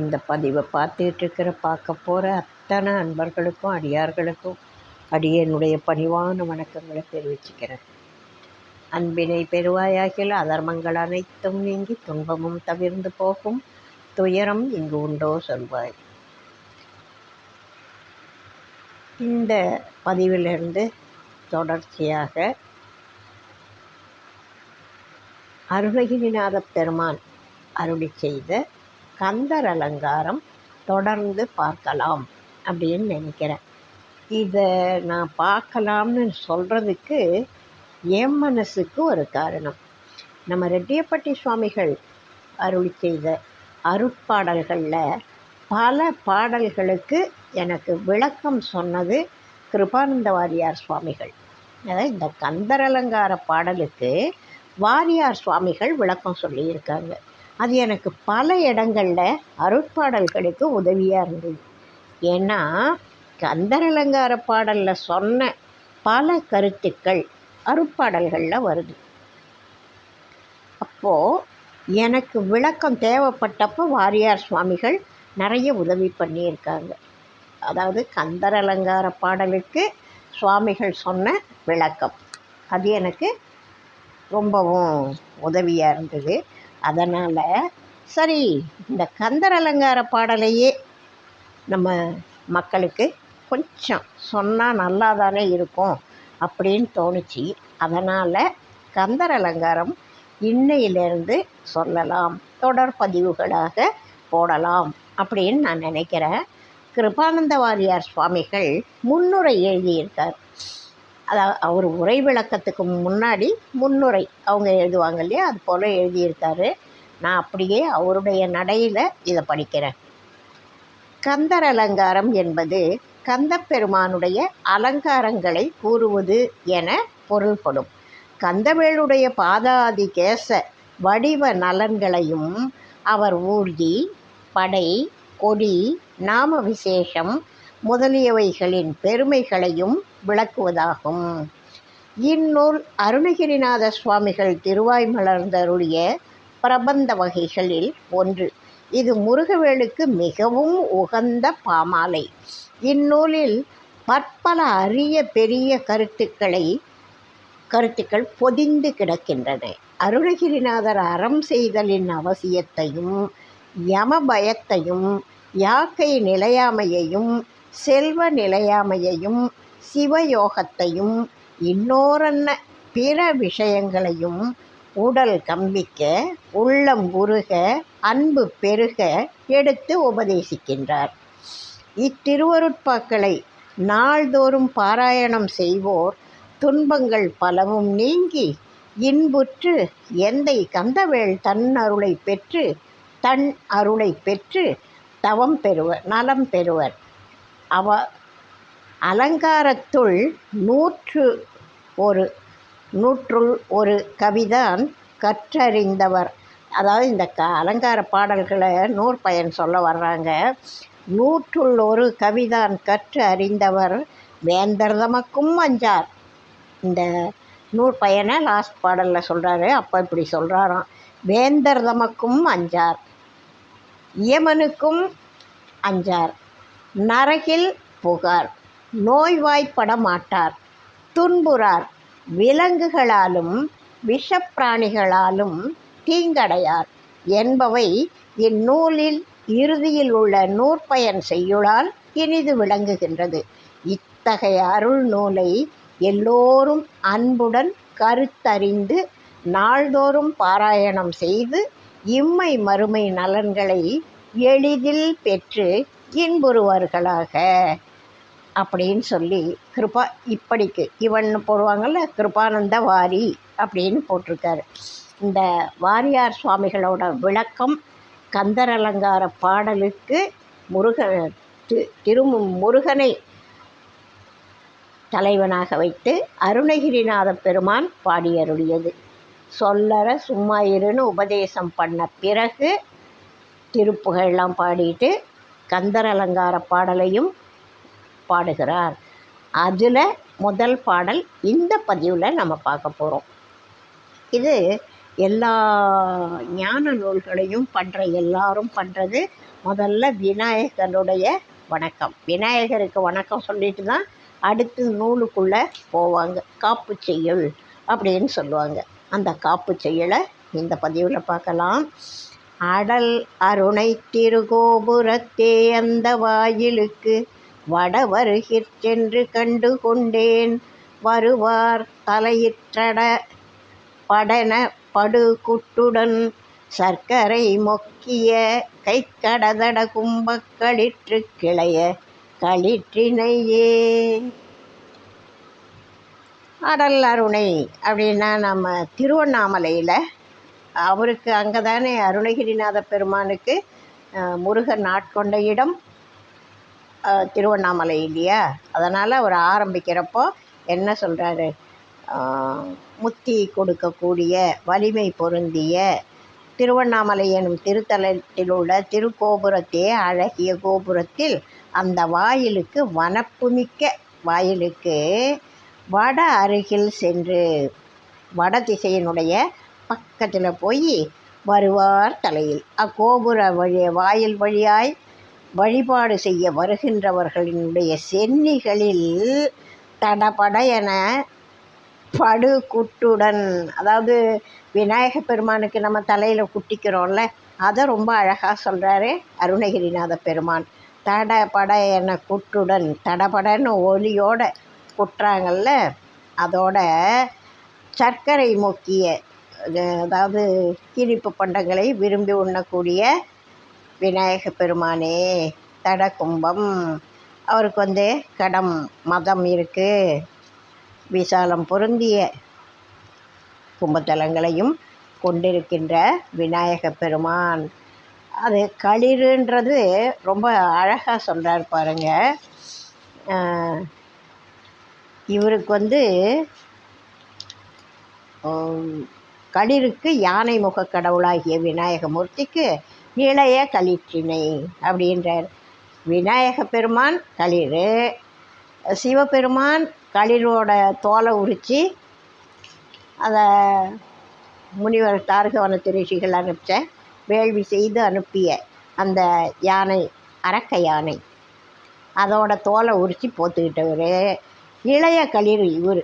இந்த பதிவை பார்த்துக்கிட்டு இருக்கிற பார்க்க போகிற அத்தனை அன்பர்களுக்கும் அடியார்களுக்கும் அடியனுடைய பணிவான வணக்கங்களை தெரிவிச்சுக்கிறேன். அன்பினை பெறுவாயாகில் அதர்மங்கள் அனைத்தும் நீங்கி துன்பமும் தவிர்ந்து போகும் துயரம் இங்கு உண்டோ சொல்வாய். இந்த பதிவிலிருந்து தொடர்ச்சியாக அருணகிரிநாத பெருமான் அருளி செய்த கந்தர் அலங்காரம் தொடர்ந்து பார்க்கலாம் அப்படின்னு நினைக்கிறேன். இதை நான் பார்க்கலாம்னு சொல்கிறதுக்கு என் மனசுக்கு ஒரு காரணம். நம்ம ரெட்டியப்பட்டி சுவாமிகள் அருள் செய்த அருட்பாடல்களில் பல பாடல்களுக்கு எனக்கு விளக்கம் சொன்னது கிருபானந்த வாரியார் சுவாமிகள். அதாவது இந்த கந்தர் அலங்கார பாடலுக்கு வாரியார் சுவாமிகள் விளக்கம் சொல்லியிருக்காங்க. அது எனக்கு பல இடங்களில் அருட்பாடல்களுக்கு உதவியாக இருந்தது. ஏன்னா கந்தர் அலங்கார பாடலில் சொன்ன பல கருத்துக்கள் அருட்பாடல்களில் வருது. அப்போது எனக்கு விளக்கம் தேவைப்பட்டப்போ வாரியார் சுவாமிகள் நிறைய உதவி பண்ணியிருக்காங்க. அதாவது கந்தர் அலங்கார பாடலுக்கு சுவாமிகள் சொன்ன விளக்கம். அது எனக்கு ரொம்பவும் உதவியாக இருந்தது. அதனால் சரி இந்த கந்தர் அலங்கார பாடலையே நம்ம மக்களுக்கு கொஞ்சம் சொன்னால் நல்லா தானே இருக்கும் அப்படின்னு தோணுச்சு. அதனால் கந்தர் அலங்காரம் இன்னையிலேருந்து சொல்லலாம். தொடர் பதிவுகளாக போடலாம் அப்படின்னு நான் நினைக்கிறேன். கிருபானந்த வாரியார் சுவாமிகள் முன்னுரை எழுதியிருக்கார். அதாவது அவர் உரை விளக்கத்துக்கு முன்னாடி முன்னுரை அவங்க எழுதுவாங்க இல்லையா? அது போல் எழுதியிருக்காரு. நான் அப்படியே அவருடைய நடையில் இதை படிக்கிறேன். கந்தர் அலங்காரம் என்பது கந்தப்பெருமானுடைய அலங்காரங்களை கூறுவது என பொருள்படும். கந்தவேளுடைய பாதாதி கேச வடிவ நலன்களையும் அவர் ஊர்தி படை கொடி நாம விசேஷம் முதலியவைகளின் பெருமைகளையும் விளக்குவதாகும். இந்நூல் அருணகிரிநாத சுவாமிகள் திருவாய் மலர்ந்தருடைய பிரபந்த வகைகளில் ஒன்று. இது முருகவேலுக்கு மிகவும் உகந்த பாமாலை. இந்நூலில் பற்பல அரிய பெரிய கருத்துக்களை கருத்துக்கள் பொதிந்து கிடக்கின்றன. அருணகிரிநாதர் அறம் செய்தலின் அவசியத்தையும் யம பயத்தையும் யாக்கை நிலையாமையையும் செல்வ நிலையாமையையும் சிவயோகத்தையும் இன்னோரன்ன பிற விஷயங்களையும் உடல் கம்பிக்க உள்ளம் உருக அன்பு பெருக எடுத்து உபதேசிக்கின்றார். இத்திருவருட்பாக்களை நாள்தோறும் பாராயணம் செய்வோர் துன்பங்கள் பலவும் நீங்கி இன்புற்று எந்தை கந்தவேள் தன் அருளை பெற்று தன் அருளை பெற்று தவம் பெறுவர் நலம் பெறுவர். அவ அலங்காரத்துள் நூற்று ஒரு நூற்றுள் ஒரு கவிதான் கற்றறிந்தவர். அதாவது இந்த க அலங்கார பாடல்களை நூற்பயன் சொல்ல வர்றாங்க. நூற்றுள் ஒரு கவிதான் கற்று அறிந்தவர் வேந்தர் தமக்கும் அஞ்சார். இந்த நூற்பயனை லாஸ்ட் பாடலில் சொல்கிறாரு அப்போ இப்படி சொல்கிறாராம் வேந்தர் தமக்கும் அஞ்சார் இயமனுக்கும் அஞ்சார் நரகில் புகார். நோய்வாய்ப்பட மாட்டார் துன்புறார். விலங்குகளாலும் விஷப்பிராணிகளாலும் தீங்கடையார். என்பவை இந்நூலில் இறுதியில் உள்ள நூற்பயன் செய்யுளால் இனிது விளங்குகின்றது. இத்தகைய அருள் நூலை எல்லோரும் அன்புடன் கருத்தறிந்து நாள்தோறும் பாராயணம் செய்து இம்மை மறுமை நலன்களை எளிதில் பெற்று இன்புறுவார்களாக. அப்படின்னு சொல்லி கிருபா இப்படிக்கு இவன் போடுவாங்கள்ல கிருபானந்த வாரி அப்படின்னு போட்டிருக்காரு. இந்த வாரியார் சுவாமிகளோட விளக்கம் கந்தர் அலங்கார பாடலுக்கு முருக திரு முருகனை தலைவனாக வைத்து அருணகிரிநாத பெருமான் பாடியருளியது. சொல்லற சும்மா இருன்னு உபதேசம் பண்ண பிறகு திருப்புகழ்லாம் பாடிட்டு கந்தர் அலங்கார பாடலையும் பாடுகிறார். அதில் முதல் பாடல் இந்த பதிவில் நம்ம பார்க்க போகிறோம் இது எல்லா ஞான நூல்களையும் பண்ணுற எல்லாரும் பண்ணுறது முதல்ல விநாயகனுடைய வணக்கம். விநாயகருக்கு வணக்கம் சொல்லிட்டு தான் அடுத்து நூலுக்குள்ளே போவாங்க. காப்பு செய்யுள் அப்படின்னு சொல்லுவாங்க. அந்த காப்பு செய்யலை இந்த பதிவில் பார்க்கலாம். அடல் அருணை திருகோபுரத்தே அந்த வாயிலுக்கு வட வருகிற் சென்று கண்டு கொண்டேன் வருவார் தலையிற்றட படன படுகுட்டுடன் சர்க்கரை மொக்கிய கைக்கடதட கும்பக்களிற்று கிளைய களிற்றினையே. அடல் அருணை அப்படின்னா நம்ம திருவண்ணாமலையில் அவருக்கு அங்கே தானே அருணகிரிநாத பெருமானுக்கு முருகன் ஆட்கொண்ட இடம். திருவண்ணாமலை இல்லையா? அதனால் அவர் ஆரம்பிக்கிறப்போ என்ன சொல்கிறாரு முத்தி கொடுக்கக்கூடிய வலிமை பொருந்திய திருவண்ணாமலை எனும் திருத்தலத்தில் உள்ள திருக்கோபுரத்தே அழகிய கோபுரத்தில் அந்த வாயிலுக்கு வனப்புமிக்க வாயிலுக்கு வட அருகில் சென்று வட திசையினுடைய பக்கத்தில் போய் வருவார் தலையில். அக்கோபுர வழி வாயில் வழியாய் வழிபாடு செய்ய வருகின்றவர்களினுடைய சென்னிகளில் தடபட என படுகுட்டுடன். அதாவது விநாயக பெருமானுக்கு நம்ம தலையில் குட்டிக்கிறோம்ல அதை ரொம்ப அழகாக சொல்கிறாரு அருணகிரிநாத பெருமான். தடபட என குட்டுடன் தடபடன்னு ஒலியோட குட்டுறாங்கல்ல அதோட சர்க்கரை முக்கிய அதாவது இனிப்பு பண்டங்களை விரும்பி உண்ணக்கூடிய விநாயக பெருமானே தட கும்பம் அவருக்கு வந்து கடம் மதம் இருக்குது விசாலம் பொருந்திய கும்பத்தலங்களையும் கொண்டிருக்கின்ற விநாயக பெருமான். அது களிறுன்றது ரொம்ப அழகாக சொல்கிறார் பாருங்க. இவருக்கு வந்து களிருக்கு யானை முக கடவுளாகிய விநாயகமூர்த்திக்கு இளைய களிற்றினை அப்படின்றார். விநாயக பெருமான் களிர் சிவபெருமான் களிரோட தோலை உரித்து அதை முனிவர் தாரகவனத்து ரிஷிகள் அனுப்பிச்ச வேள்வி செய்து அனுப்பிய அந்த யானை அரக்க யானை. அதோட தோலை உரித்து போத்துக்கிட்டவர். இளைய களிர் இவர்.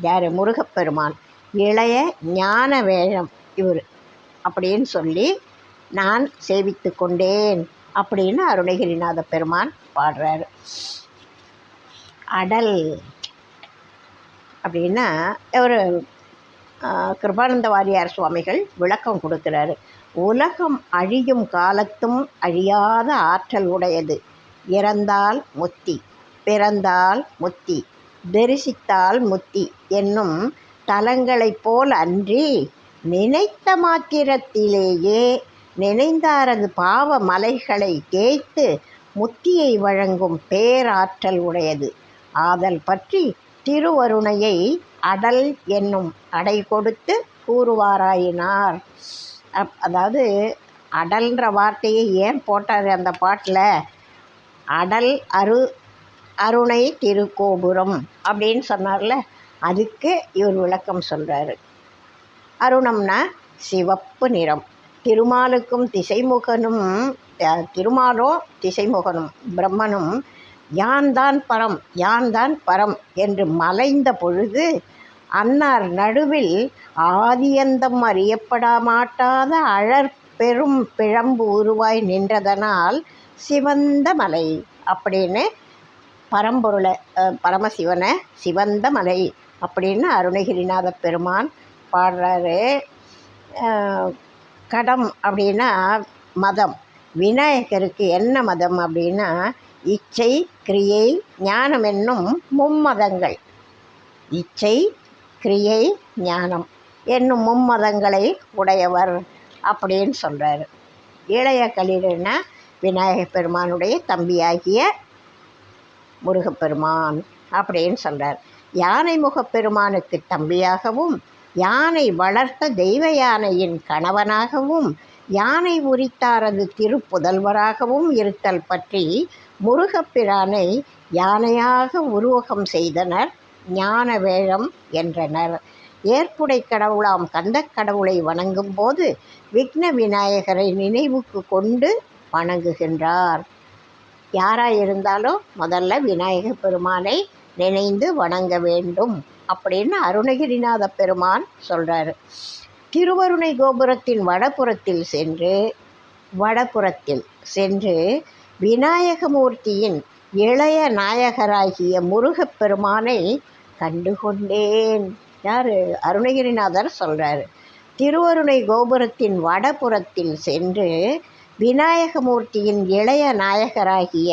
யார்? முருகப்பெருமான். இளைய ஞான வேழம் இவர். அப்படின்னு சொல்லி நான் சேவித்து கொண்டேன் அப்படின்னு அருணகிரிநாத பெருமான் பாடுறாரு. அடல் அப்படின்னா ஒரு கிருபானந்த வாரியார் சுவாமிகள் விளக்கம் கொடுக்கிறாரு. உலகம் அழியும் காலத்தும் அழியாத ஆற்றல் உடையது. இறந்தால் முத்தி பிறந்தால் முத்தி தரிசித்தால் முத்தி என்னும் தலங்களைப் போல் அன்றி நினைத்த மாத்திரத்திலேயே நினைந்தாரது பாவ மலைகளை தேய்த்து முத்தியை வழங்கும் பேராற்றல் உடையது. ஆதல் பற்றி திருவருணையை அடல் என்னும் அடை கொடுத்து கூறுவாராயினார். அப் அதாவது அடல்ன்ற வார்த்தையை ஏன் போட்டார் அந்த பாட்டில்? அடல் அரு அருணை திருக்கோபுரம் அப்படின்னு சொன்னார்ல அதுக்கு இவர் விளக்கம் சொல்கிறாரு அருணம்னா சிவப்பு நிறம். திருமாலுக்கும் திசைமுகனும் திருமாலும் திசைமுகனும் பிரம்மனும் யான் தான் பரம் யான் தான் பரம் என்று மலைந்த பொழுது அன்னார் நடுவில் ஆதியந்தம் அறியப்படமாட்டாத அழற் பெரும் பிழம்பு உருவாய் நின்றதனால் சிவந்த மலை அப்படின்னு பரம்பொருளை பரமசிவனை சிவந்த மலை அப்படின்னு அருணகிரிநாத பெருமான் பாடுறாரு. கடம் அப்படின்னா மதம். விநாயகருக்கு என்ன மதம் அப்படின்னா இச்சை கிரியை ஞானம் என்னும் மும்மதங்கள். இச்சை கிரியை ஞானம் என்னும் மும்மதங்களை உடையவர் அப்படின்னு சொல்கிறார் இளைய களிறுனா விநாயகப் பெருமானுடைய தம்பியாகிய முருகப்பெருமான் அப்படின்னு சொல்கிறார் யானை முகப்பெருமானுக்கு தம்பியாகவும் யானை வளர்த்த தெய்வ யானையின் கணவனாகவும் யானை உரித்தாரது திருப்புதல்வராகவும் இருத்தல் பற்றி முருகப்பிரானை யானையாக உருவகம் செய்தனர் ஞான வேழம் என்றனர். ஏற்புடை கடவுளாம் கந்த கடவுளை வணங்கும் போது விக்ன விநாயகரை நினைவுக்கு கொண்டு வணங்குகின்றார். யாராக இருந்தாலும் முதல்ல விநாயகர் பெருமானை நினைந்து வணங்க வேண்டும். அப்படின்னு அருணகிரிநாத பெருமான் சொல்கிறாரு திருவருணை கோபுரத்தின் வடபுறத்தில் சென்று வடபுறத்தில் சென்று விநாயகமூர்த்தியின் இளைய நாயகராகிய முருகப்பெருமானை கண்டுகொண்டேன். யார்? அருணகிரிநாதர் சொல்கிறாரு திருவருணை கோபுரத்தின் வடபுறத்தில் சென்று விநாயகமூர்த்தியின் இளைய நாயகராகிய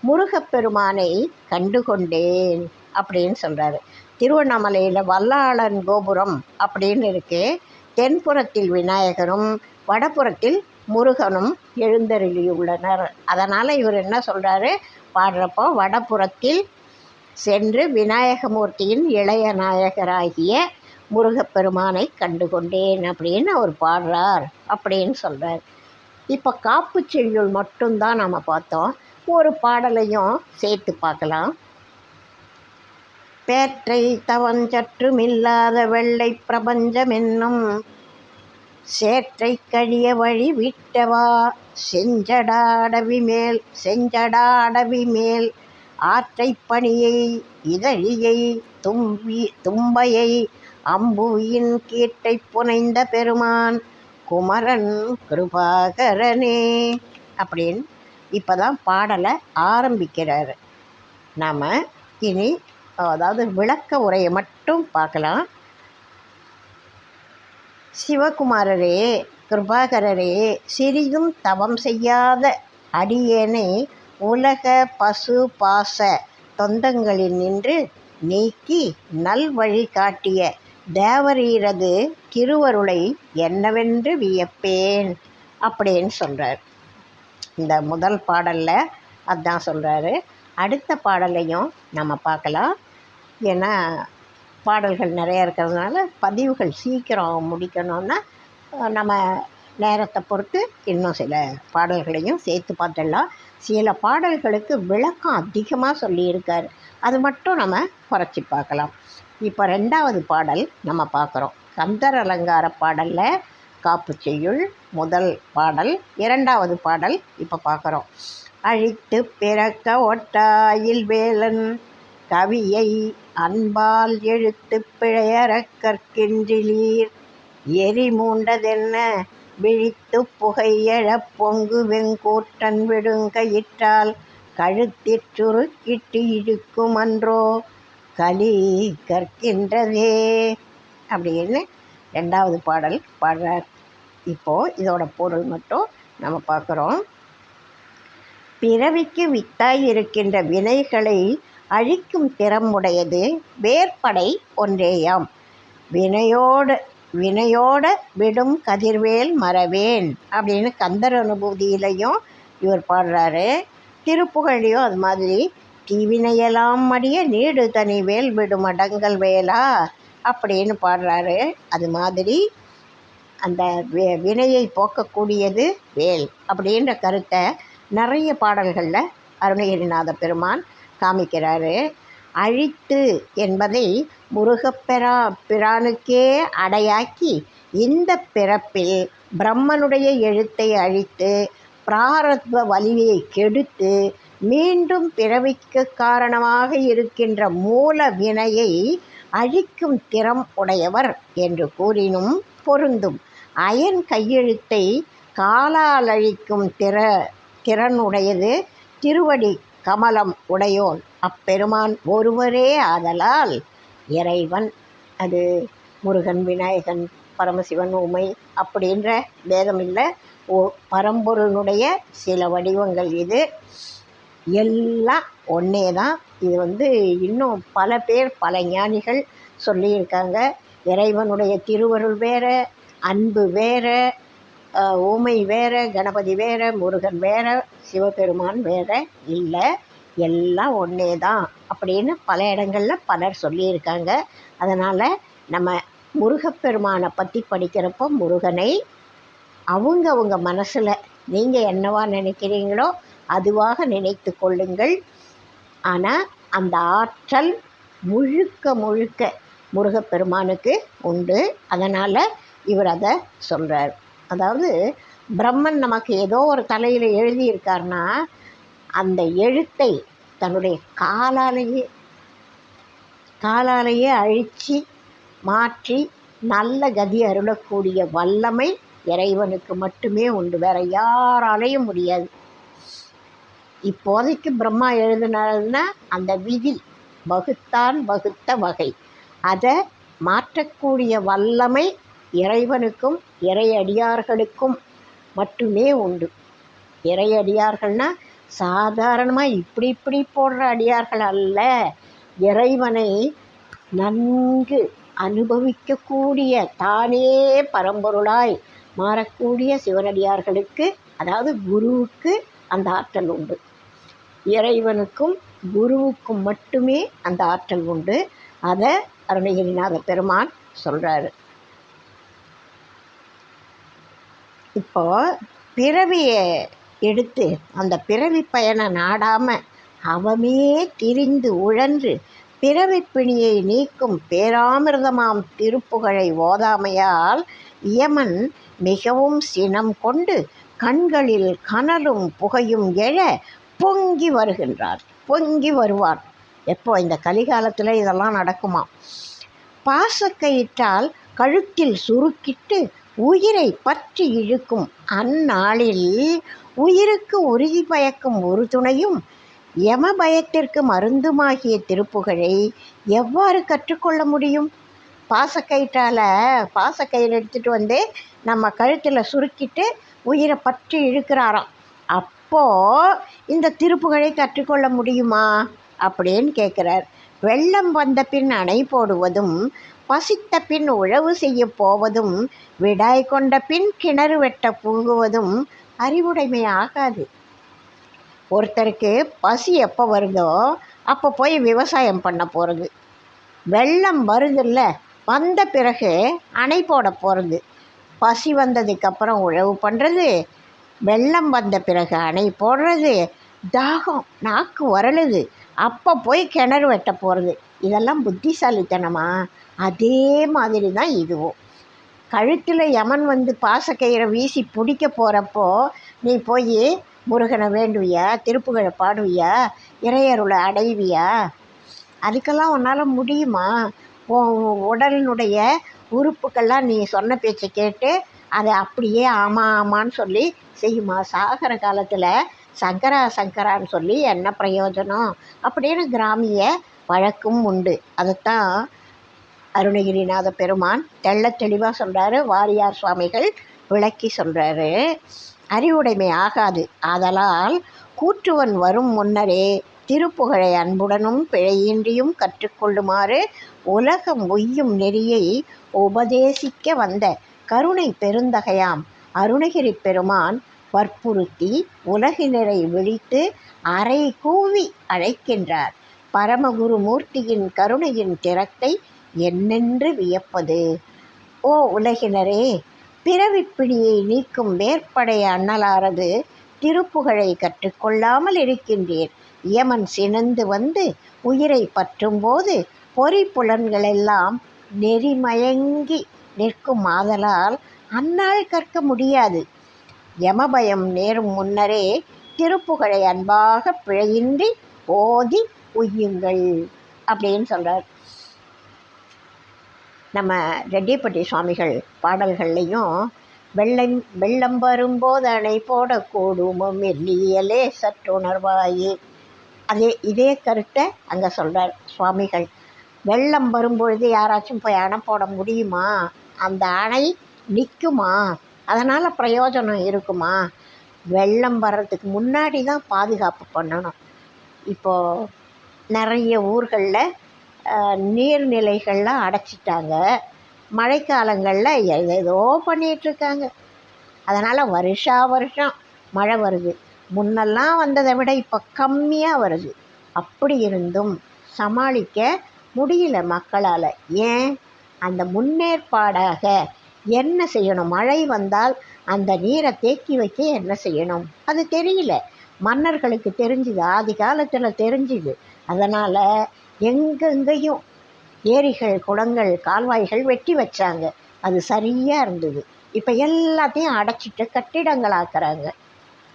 முருகப்பெருமானை கண்டுகொண்டேன். அப்படின்னு சொல்கிறாரு திருவண்ணாமலையில் வல்லாளன் கோபுரம் அப்படின்னு இருக்குது தென்புறத்தில் விநாயகரும் வடபுறத்தில் முருகனும் எழுந்தருளியுள்ளனர். அதனால் இவர் என்ன சொல்கிறாரு பாடுறப்போ வடபுறத்தில் சென்று விநாயகமூர்த்தியின் இளைய நாயகராகிய முருகப்பெருமானை கண்டுகொண்டேன் அப்படின்னு அவர் பாடுறார் அப்படின்னு சொல்கிறார் இப்போ காப்பு செய்யுள் மட்டும்தான் நம்ம பார்த்தோம். ஒரு பாடலையும் சேர்த்து பார்க்கலாம். பேற்றை தவஞ்சற்றுமில்லாத வெள்ளை பிரபஞ்சம் என்னும் சேற்றை கழிய வழி விட்டவா? செஞ்சடாடவி மேல் செஞ்சடாடவி மேல் ஆற்றை பணியை இதழியை தும்பி தும்பையை அம்புயின் கீட்டை புனைந்த பெருமான் குமரன் கிருபாகரனே. அப்படின்னு இப்போ தான் பாடலை ஆரம்பிக்கிறாரு. நாம் இனி அதாவது விளக்க உரையை மட்டும் பார்க்கலாம். சிவகுமாரரே கிருபாகரரே சிறிதும் தவம் செய்யாத அடியேனை உலக பசு பாச தொந்தங்களில் நின்று நீக்கி நல்வழி காட்டிய தேவரீரது திருவருளை என்னவென்று வியப்பேன் அப்படின்னு சொல்கிறார் இந்த முதல் பாடலில் அதான் சொல்கிறாரு அடுத்த பாடலையும் நம்ம பார்க்கலாம். ஏன்னா பாடல்கள் நிறையா இருக்கிறதுனால பதிவுகள் சீக்கிரம் முடிக்கணும்னா நம்ம நேரத்தை பொறுத்து இன்னும் சில பாடல்களையும் சேர்த்து பார்த்துடலாம். சில பாடல்களுக்கு விளக்கம் அதிகமாக சொல்லியிருக்கார். அது மட்டும் நம்ம குறைச்சி பார்க்கலாம். இப்போ ரெண்டாவது பாடல் நம்ம பார்க்குறோம். கந்தர் அலங்கார பாடலில் காப்பு செய்யுள் முதல் பாடல் இரண்டாவது பாடல் இப்போ பார்க்குறோம். அழித்து பிறக்க ஒட்டாயில் வேலன் கவியை அன்பால் எழுத்து பிழையறக் கற்கின்றிலீர் எரி மூண்டதென்ன? விழித்து புகையழப் பொங்கு வெங்கூட்டன் விடுங்கயிற்றால் கழுத்திற் சுருக்கிட்டு இழுக்குமன்றோ களி கற்கின்றதே. அப்படின்னு ரெண்டாவது பாடல் பாடுறார். இப்போது இதோட பொருள் மட்டும் நம்ம பார்க்குறோம். பிறவிக்கு வித்தாய் இருக்கின்ற வினைகளை அழிக்கும் திறமுடையது வேற்படை ஒன்றேயாம். வினையோடு வினையோட விடும் கதிர்வேல் மறவேன் அப்படின்னு கந்தர் அனுபூதியிலையும் இவர் பாடுறாரு. திருப்புகழையும் அது மாதிரி தீவினையெல்லாம் மடிய நீடு தனி வேல் விடும் அடங்கல் வேலா அப்படின்னு பாடுறாரு. அது மாதிரி அந்த வி வினையை போக்கக்கூடியது வேல் அப்படின்ற கருத்தை நிறைய பாடல்களில் அருணகிரிநாத பெருமான் காமிக்கிறாரு. அழித்து என்பதை முருகப்பெரா பிரானுக்கே அடையாக்கி இந்த பிறப்பில் பிரம்மனுடைய எழுத்தை அழித்து பிராரத்வ வலிமையை கெடுத்து மீண்டும் பிறவிக்கு காரணமாக இருக்கின்ற மூல வினையை அழிக்கும் திறம் உடையவர் என்று கூறினும் பொருந்தும். அயன் கையெழுத்தை காலால் அழிக்கும் திற திறனுடையது திருவடி கமலம் உடையோன். அப்பெருமான் ஒருவரே ஆதலால் இறைவன் அது முருகன் விநாயகன் பரமசிவன் உமை அப்படின்ற பேதம் இல்லை ஓ பரம்பொருளுடைய சில வடிவங்கள் இது. எல்லாம் ஒன்றே தான். இது வந்து இன்னும் பல பேர் பல ஞானிகள் சொல்லியிருக்காங்க. இறைவனுடைய திருவருள் வேறு அன்பு வேறு ஊமை வேறு கணபதி வேறு முருகன் வேறு சிவபெருமான் வேறு இல்லை எல்லாம் ஒன்றே தான் அப்படின்னு பல இடங்களில் பலர் சொல்லியிருக்காங்க. அதனால் நம்ம முருகப்பெருமானை பற்றி படிக்கிறப்போ முருகனை அவங்க அவங்க மனசில் நீங்கள் என்னவா நினைக்கிறீங்களோ அதுவாக நினைத்து கொள்ளுங்கள். ஆனால் அந்த ஆற்றல் முழுக்க முழுக்க முருகப்பெருமானுக்கு உண்டு. அதனால் இவர் அதை சொல்கிறார் அதாவது பிரம்மன் நமக்கு ஏதோ ஒரு தலையில் எழுதியிருக்காருன்னா அந்த எழுத்தை தன்னுடைய காலாலேயே காலாலேயே அழித்து மாற்றி நல்ல கதி அருளக்கூடிய வல்லமை இறைவனுக்கு மட்டுமே உண்டு. வேற யாராலையும் முடியாது. இப்போதைக்கு பிரம்மா எழுதினதுன்னா அந்த விதி வகுத்தான் வகுத்த வகை. அதை மாற்றக்கூடிய வல்லமை இறைவனுக்கும் இறையடியார்களுக்கும் மட்டுமே உண்டு. இறையடியார்கள்னால் சாதாரணமாக இப்படி இப்படி போடுற அடியார்கள் அல்ல. இறைவனை நன்கு அனுபவிக்கக்கூடிய தானே பரம்பொருளாய் மாறக்கூடிய சிவனடியார்களுக்கு அதாவது குருவுக்கு அந்த ஆற்றல் உண்டு. இறைவனுக்கும் குருவுக்கும் மட்டுமே அந்த ஆற்றல் உண்டு. அதை அருணகிரிநாத பெருமான் சொல்கிறாரு இப்போ பிறவியை எடுத்து அந்த பிறவி பயனை நாடாமல் அவமே திரிந்து உழன்று பிறவி பிணியை நீக்கும் பேராமிர்தமாம் திருப்புகழை ஓதாமையால் யமன் மிகவும் சினம் கொண்டு கண்களில் கனலும் புகையும் எழ பொங்கி வருகின்றார். பொங்கி வருவார். எப்போ? இந்த கலிகாலத்தில் இதெல்லாம் நடக்குமா பாசக்கயிற்றால் கழுத்தில் சுருக்கிட்டு உயிரை பற்றி இழுக்கும் அந்நாளில் உயிருக்கு உறுதி பயக்கும் ஒரு துணையும் யம பயத்திற்கு மருந்துமாகிய திருப்புகழை எவ்வாறு கற்றுக்கொள்ள முடியும்? பாசக்கயிற்றால் பாசக்கயிறு எடுத்துகிட்டு வந்து நம்ம கழுத்தில் சுருக்கிட்டு உயிரை பற்றி இழுக்கிறாராம். அப்போது இந்த திருப்புகழை கற்றுக்கொள்ள முடியுமா? அப்படின்னு கேட்குறார். வெள்ளம் வந்த பின் அணை போடுவதும் பசித்த பின் உழவு செய்ய போவதும் விடாய் கொண்ட பின் கிணறு வெட்ட பூங்குவதும் அறிவுடைமை ஆகாது. ஒருத்தருக்கு பசி எப்போ வருதோ அப்போ போய் விவசாயம் பண்ண போகிறது வெள்ளம் வருதில்ல வந்த பிறகு அணை போட போகிறது பசி வந்ததுக்கப்புறம் உழவு பண்ணுறது வெள்ளம் வந்த பிறகு அணை போடுறது தாகம் நாக்கு வரலுது. அப்போ போய் கிணறு வெட்ட போகிறது இதெல்லாம் புத்திசாலித்தனமா? அதே மாதிரி தான் இதுவும். கழுத்தில் யமன் வந்து பாசக்கயிறை வீசி பிடிக்க போகிறப்போ நீ போய் முருகனை வேண்டுவியா? திருப்புகழை பாடுவியா? இறையருளை அடைவியா? அதுக்கெல்லாம் உன்னால் முடியுமா? உடலினுடைய உறுப்புக்கெல்லாம் நீ சொன்ன பேச்சை கேட்டு அதை அப்படியே ஆமாம் ஆமான்னு சொல்லி செய்யுமா? சாகர காலத்தில் சங்கரா சங்கரான்னு சொல்லி என்ன பிரயோஜனம்? அப்படின்னு கிராமிய வழக்கும் உண்டு. அதைத்தான் அருணகிரிநாத பெருமான் தெள்ள தெளிவாக சொல்கிறாரு வாரியார் சுவாமிகள் விளக்கி சொல்கிறாரு அறிவுடைமை ஆகாது. ஆதலால் கூற்றுவன் வரும் முன்னரே திருப்புகழை அன்புடனும் பிழையின்றியும் கற்றுக்கொள்ளுமாறு உலகம் உய்யும் நெறியை உபதேசிக்க வந்த கருணை பெருந்தகையாம் அருணகிரி பெருமான் வற்புறுத்தி உலகினரை விழித்து அறை கூவி அழைக்கின்றார். பரமகுரு மூர்த்தியின் கருணையின் திறத்தை என்னென்று வியப்பது? ஓ உலகினரே பிறவிப்பிடியை நீக்கும் மேற்படைய அண்ணலாரது திருப்புகழை கற்றுக்கொள்ளாமல் இருக்கின்றேன் யமன் சினந்து வந்து உயிரை பற்றும்போது பொறி புலன்களெல்லாம் நெறிமயங்கி நிற்கும் ஆதலால் அந்நாள் கற்க முடியாது. யமபயம் நேரும் முன்னரே திருப்புகழை அன்பாக பிழையின்றி ஓதி உய்யுங்கள் அப்படின்னு சொல்கிறார் நம்ம ரெட்டிப்பட்டி சுவாமிகள் பாடல்கள்லையும் வெள்ளம் வெள்ளம் வரும்போது அணை போடக்கூடும் மெல்லியலே சற்றுணர்வாயே. அதே இதே கருத்தை அங்கே சொல்கிறார் சுவாமிகள். வெள்ளம் வரும்பொழுது யாராச்சும் போய் அணை போட முடியுமா? அந்த அணை நிற்குமா அதனால் பிரயோஜனம் இருக்குமா? வெள்ளம் வர்றதுக்கு முன்னாடி தான் பாதுகாப்பு பண்ணணும். இப்போது நிறைய ஊர்களில் நீர்நிலைகள்லாம் அடைச்சிட்டாங்க. மழைக்காலங்களில் ஏதோ பண்ணிகிட்ருக்காங்க அதனால் வருஷா வருஷம் மழை வருது. முன்னெல்லாம் வந்ததை விட இப்போ கம்மியாக வருது. அப்படி இருந்தும் சமாளிக்க முடியல மக்களால். ஏன்? அந்த முன்னேற்பாடாக என்ன செய்யணும்? மழை வந்தால் அந்த நீரை தேக்கி வைக்க என்ன செய்யணும்? அது தெரியல. மன்னர்களுக்கு தெரிஞ்சுது. ஆதி காலத்தில் தெரிஞ்சுது. அதனால் எங்கெங்கேயும் ஏரிகள் குளங்கள் கால்வாய்கள் வெட்டி வச்சாங்க. அது சரியாக இருந்தது. இப்போ எல்லாத்தையும் அடைச்சிட்டு கட்டிடங்களாக்குறாங்க.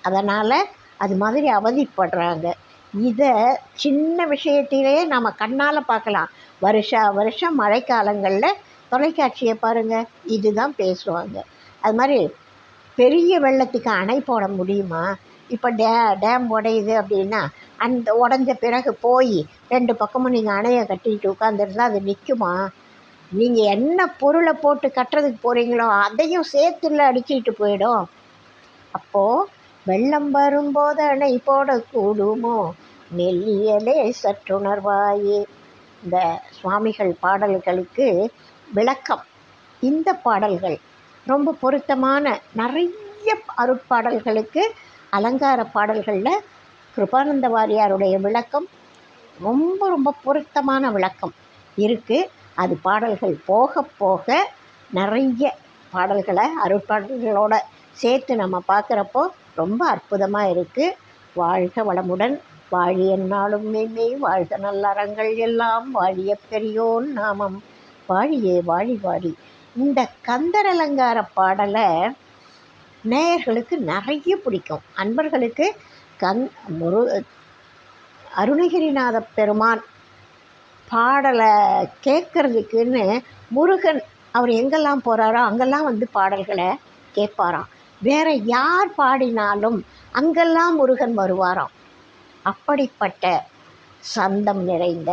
அதனால் அது மாதிரி அவதிப்படுறாங்க. இதை சின்ன விஷயத்திலேயே நம்ம கண்ணால் பார்க்கலாம். வருஷா வருஷம் மழைக்காலங்களில் தொலைக்காட்சியை பாருங்கள் இதுதான் பேசுவாங்க. அது மாதிரி பெரிய வெள்ளத்துக்கு அணை போட முடியுமா? இப்போ டே டேம் உடையுது அப்படின்னா அந்த உடஞ்ச பிறகு போய் ரெண்டு பக்கமும் நீங்கள் அணையை கட்டிட்டு உட்காந்துருந்தா அது நிற்குமா நீங்கள் என்ன பொருளை போட்டு கட்டுறதுக்கு போகிறீங்களோ அதையும் சேர்த்துல அடிச்சிட்டு போயிடும். அப்போது வெள்ளம் வரும்போது அணை போடக்கூடுமோ நெல்லியலே சற்றுணர்வாயே. இந்த சுவாமிகள் பாடல்களுக்கு விளக்கம். இந்த பாடல்கள் ரொம்ப பொருத்தமான நிறைய அருட்பாடல்களுக்கு அலங்கார பாடல்களில் கிருபானந்த வாரியாருடைய விளக்கம் ரொம்ப ரொம்ப பொருத்தமான விளக்கம். இருக்குது அது பாடல்கள் போக போக நிறைய பாடல்களை அருட்பாடல்களோட சேர்த்து நம்ம பார்க்குறப்போ ரொம்ப அற்புதமாக இருக்குது வாழ்க வளமுடன் வாழிய நாளும் மெய்மை வாழ்க நல்லறங்கள் எல்லாம் வாழிய பெரியோன் நாமம். வாழியே வாழி வாழி. இந்த கந்தர் அலங்கார பாடலை நேயர்களுக்கு நிறைய பிடிக்கும். அன்பர்களுக்கு கண் முரு அருணகிரிநாத பெருமான் பாடலை கேட்குறதுக்குன்னு முருகன் அவர் எங்கெல்லாம் போகிறாரோ அங்கெல்லாம் வந்து பாடல்களை கேட்பாராம் வேற யார் பாடினாலும் அங்கெல்லாம் முருகன் வருவாராம். அப்படிப்பட்ட சந்தம் நிறைந்த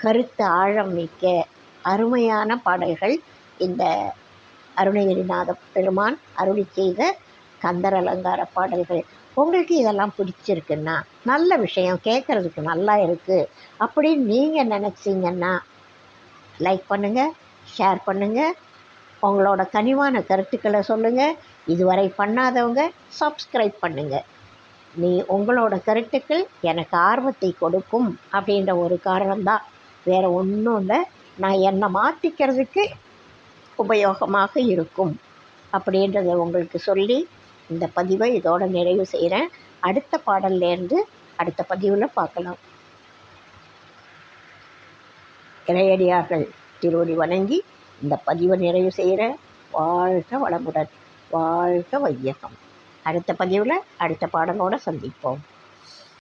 கருத்து ஆழம் மிக்க அருமையான பாடல்கள் இந்த அருணகிரிநாத பெருமான் அருளி செய்த கந்தர் அலங்கார பாடல்கள். உங்களுக்கு இதெல்லாம் பிடிச்சிருக்குன்னா நல்ல விஷயம் கேட்குறதுக்கு நல்லா இருக்குது அப்படின்னு நீங்கள் நினச்சிங்கன்னா லைக் பண்ணுங்கள் ஷேர் பண்ணுங்கள் உங்களோட கனிவான கருத்துக்களை சொல்லுங்கள் இதுவரை பண்ணாதவங்க சப்ஸ்கிரைப் பண்ணுங்கள் நீ உங்களோட கருத்துக்கள் எனக்கு ஆர்வத்தை கொடுக்கும் அப்படின்ற ஒரு காரணம்தான். வேறு ஒன்றும் இல்லை. நான் என்னை மாற்றிக்கிறதுக்கு உபயோகமாக இருக்கும் அப்படின்றத உங்களுக்கு சொல்லி இந்த பதிவை இதோட நிறைவு செய்கிறேன் அடுத்த பாடல்லேருந்து அடுத்த பதிவில் பார்க்கலாம். இறையடியார்கள் திருவடி வணங்கி இந்த பதிவை நிறைவு செய்கிறேன் வாழ்க வளமுடன் வாழ்க வையகம். அடுத்த பதிவில் அடுத்த பாடலோடு சந்திப்போம்.